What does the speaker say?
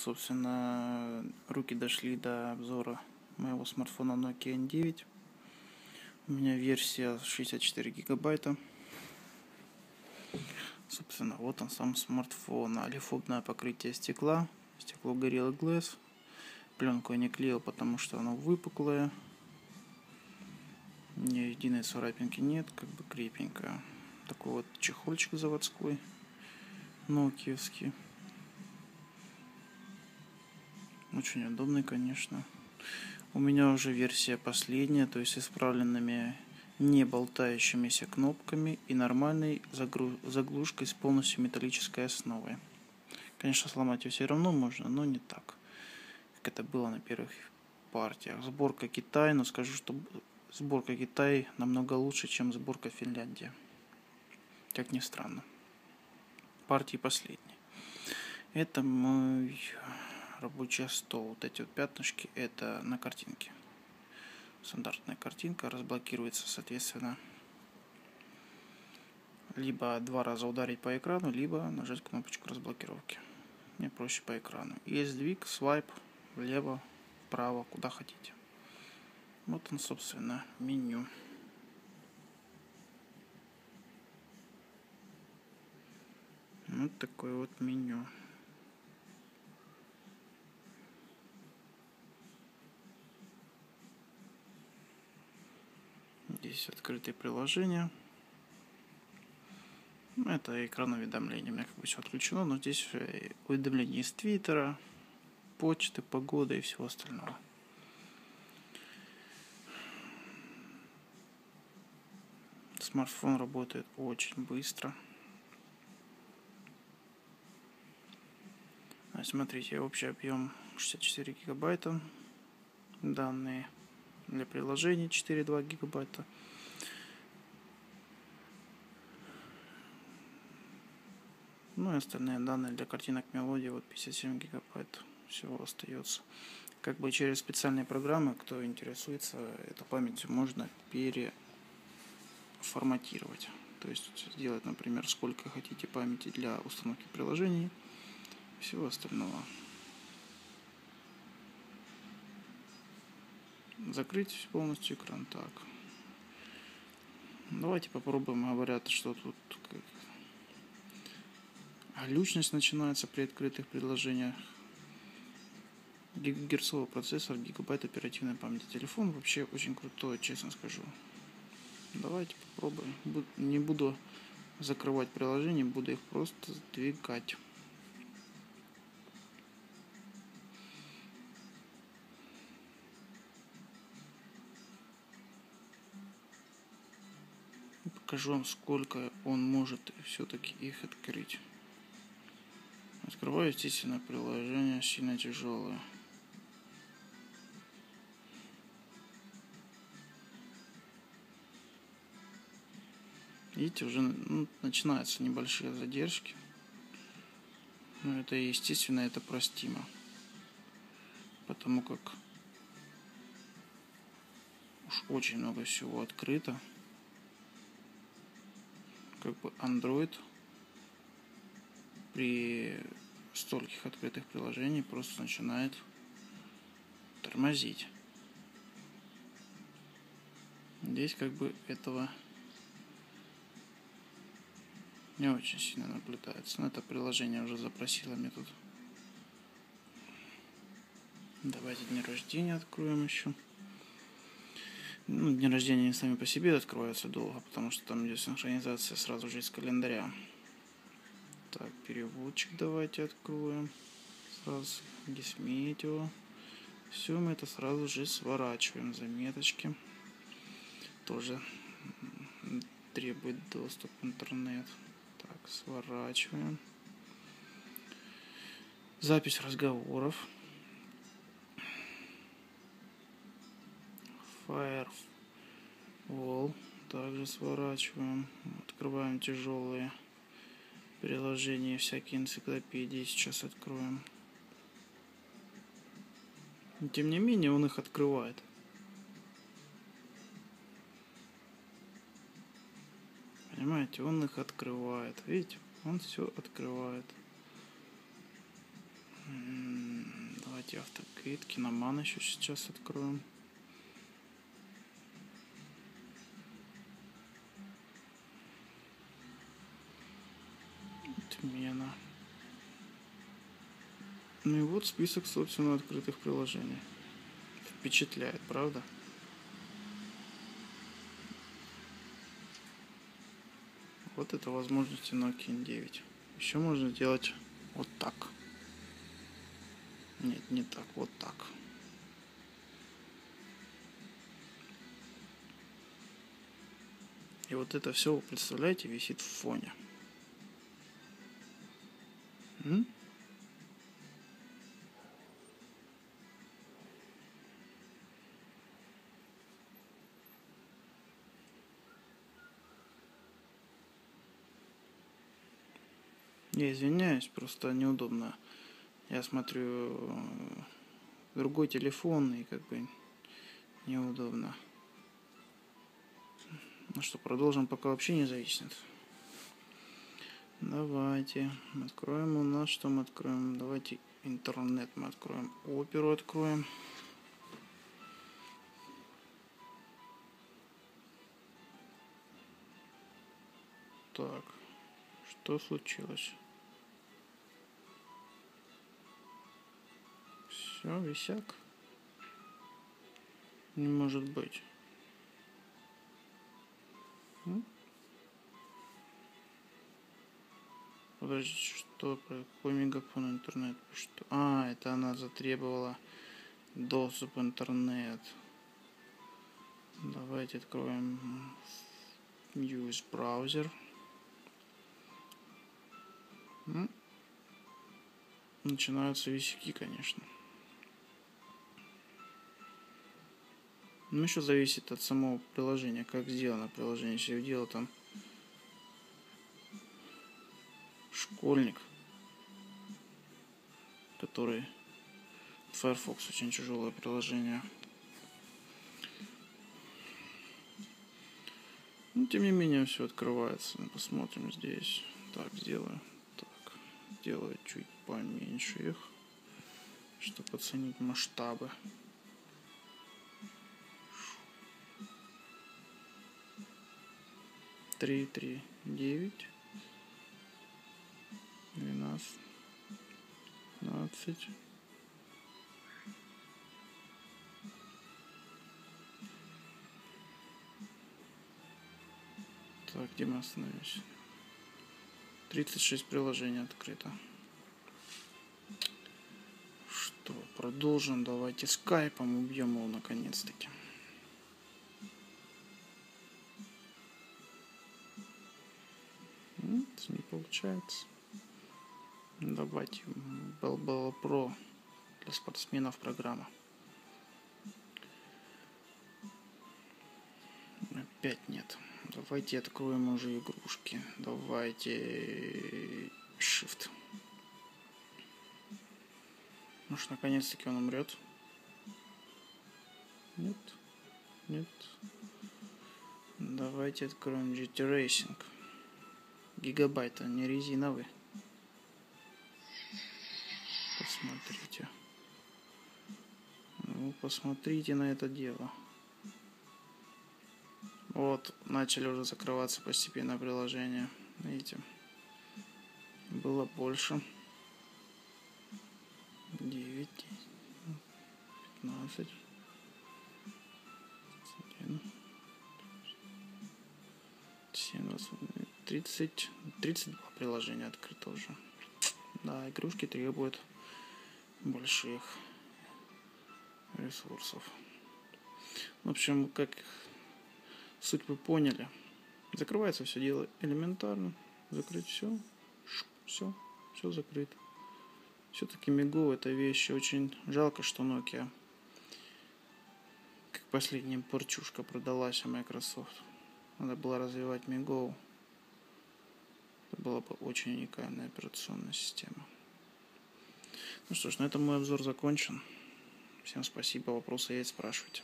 собственно, руки дошли до обзора моего смартфона Nokia N9. У меня версия 64 гигабайта. Собственно, вот он сам смартфон. Алифобное покрытие стекла. Стекло Gorilla Glass. Пленку я не клеил, потому что оно выпуклое. Ни единой царапинки нет, как бы крепенькая. Такой вот чехольчик заводской. Нокиевский. Очень удобный, конечно. У меня уже версия последняя, то есть исправленными не болтающимися кнопками и нормальной заглушкой с полностью металлической основой. Конечно, сломать ее все равно можно, но не так, как это было на первых партиях. Сборка Китай, но скажу, что сборка Китай намного лучше, чем сборка Финляндия. Как ни странно. Партии последние. Это мой рабочий стол. Вот эти вот пятнышки это на картинке. Стандартная картинка разблокируется, соответственно, либо два раза ударить по экрану, либо нажать кнопочку разблокировки. Мне проще по экрану. Есть сдвиг, свайп влево, вправо, куда хотите. Вот он, собственно, меню. Вот такое вот меню. Здесь открытые приложения. Это экран уведомлений. У меня как бы все отключено, но здесь уведомления из Твиттера, почты, погоды и всего остального. Смартфон работает очень быстро. Смотрите, общий объем 64 гигабайта. Данные для приложений 4,2 гигабайта. Ну и остальные данные для картинок мелодии, вот 57 гигабайт всего остается. Как бы через специальные программы, кто интересуется, эту память можно переформатировать. То есть сделать, например, сколько хотите памяти для установки приложений, всего остального. Закрыть полностью экран. Так. Давайте попробуем. Говорят, что тут как... глючность начинается при открытых предложениях. Гигагерцовый процессор, гигабайт оперативной памяти. Телефон вообще очень крутой, честно скажу. Давайте попробуем. Не буду закрывать приложение, буду их просто сдвигать. Покажу сколько он может все-таки их открыть. Открываю, естественно, приложение сильно тяжелое. Видите, уже ну, начинаются небольшие задержки. Но это естественно, это простимо. Потому как уж очень много всего открыто как бы Android при стольких открытых приложений просто начинает тормозить. Здесь как бы этого не очень сильно наблюдается. Но это приложение уже запросило мне тут. Давайте день рождения откроем еще. Ну, дни рождения они сами по себе открываются долго, потому что там идет синхронизация сразу же из календаря. Так, переводчик давайте откроем. Сразу гисметио. Все мы это сразу же сворачиваем. Заметочки. Тоже требует доступ в интернет. Так, сворачиваем. Запись разговоров. Firewall. Также сворачиваем. Открываем тяжелые приложения, всякие энциклопедии. Сейчас откроем. Но, тем не менее, он их открывает. Понимаете, он их открывает. Видите, он все открывает. М -м -м. Давайте автокейт, киноман еще сейчас откроем. Ну и вот список, собственно, открытых приложений. Впечатляет, правда? Вот это возможности Nokia 9. Еще можно делать вот так. Нет, не так, вот так. И вот это все, вы представляете, висит в фоне. М? Я извиняюсь, просто неудобно. Я смотрю э, другой телефон и как бы неудобно. Ну что, продолжим, пока вообще не зависнет. Давайте откроем у нас, что мы откроем. Давайте интернет мы откроем. Оперу откроем. Так, что случилось? Все, висяк. Не может быть. Подожди, что? Какой мегафон интернет? Что? А, это она затребовала доступ интернет. Давайте откроем Use браузер. Начинаются висяки, конечно. Ну, еще зависит от самого приложения, как сделано приложение. Если я делал там школьник, который Firefox очень тяжелое приложение. Ну, тем не менее, все открывается. Посмотрим здесь. Так, сделаю. Так, сделаю чуть поменьше их, чтобы оценить масштабы. Три три девять двенадцать двадцать так где мы остановились 36 приложений открыто. Что продолжим? Давайте скайпом убьем его наконец-таки получается. Давайте Balboa Pro для спортсменов программа. Опять нет. Давайте откроем уже игрушки. Давайте Shift. Может, наконец-таки он умрет? Нет. Нет. Давайте откроем GT Racing гигабайта, не резиновый. Посмотрите. Ну, посмотрите на это дело. Вот, начали уже закрываться постепенно приложения. Видите? Было больше. 9, 15, 21, 7, 28. 30, 32 приложения открыто уже. Да, игрушки требуют больших ресурсов. В общем, как суть вы поняли. Закрывается все дело элементарно. Закрыть все. Все. Все закрыто. Все-таки Мигу это вещь очень жалко, что Nokia как последняя порчушка продалась, а Microsoft. Надо было развивать Мигоу. Это была бы очень уникальная операционная система. Ну что ж, на этом мой обзор закончен. Всем спасибо. Вопросы есть, спрашивайте.